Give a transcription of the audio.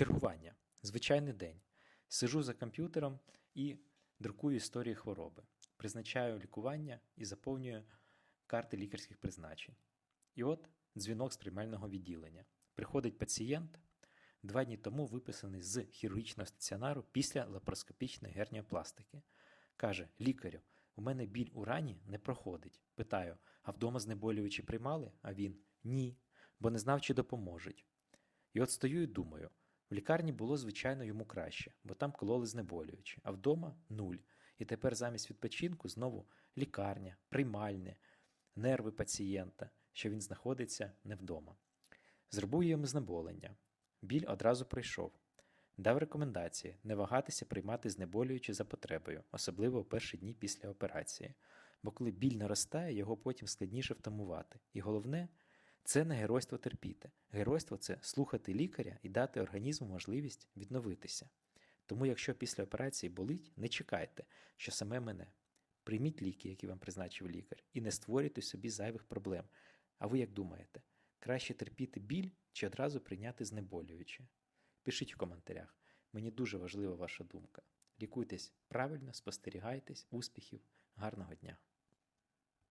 Чергування. Звичайний день. Сижу за комп'ютером і друкую історії хвороби. Призначаю лікування і заповнюю карти лікарських призначень. І от дзвінок з приймального відділення. Приходить пацієнт, два дні тому виписаний з хірургічного стаціонару після лапароскопічної герніопластики. Каже: лікарю, у мене біль у рані не проходить. Питаю, а вдома знеболюючі приймали? А він ні, бо не знав, чи допоможуть. І от стою і думаю: в лікарні було, звичайно, йому краще, бо там кололи знеболюючі, а вдома нуль. І тепер замість відпочинку знову лікарня, приймальне, нерви пацієнта, що він знаходиться не вдома. Зробив йому знеболення. Біль одразу пройшов. Дав рекомендації не вагатися приймати знеболюючі за потребою, особливо у перші дні після операції. Бо коли біль наростає, його потім складніше втамувати. І головне, це не геройство терпіти. Геройство це слухати лікаря і дати організму можливість відновитися. Тому, якщо після операції болить, не чекайте, що саме мене. Прийміть ліки, які вам призначив лікар, і не створюйте собі зайвих проблем. А ви як думаєте, краще терпіти біль чи одразу прийняти знеболююче? Пишіть в коментарях. Мені дуже важлива ваша думка. Лікуйтесь правильно, спостерігайтесь, успіхів, гарного дня!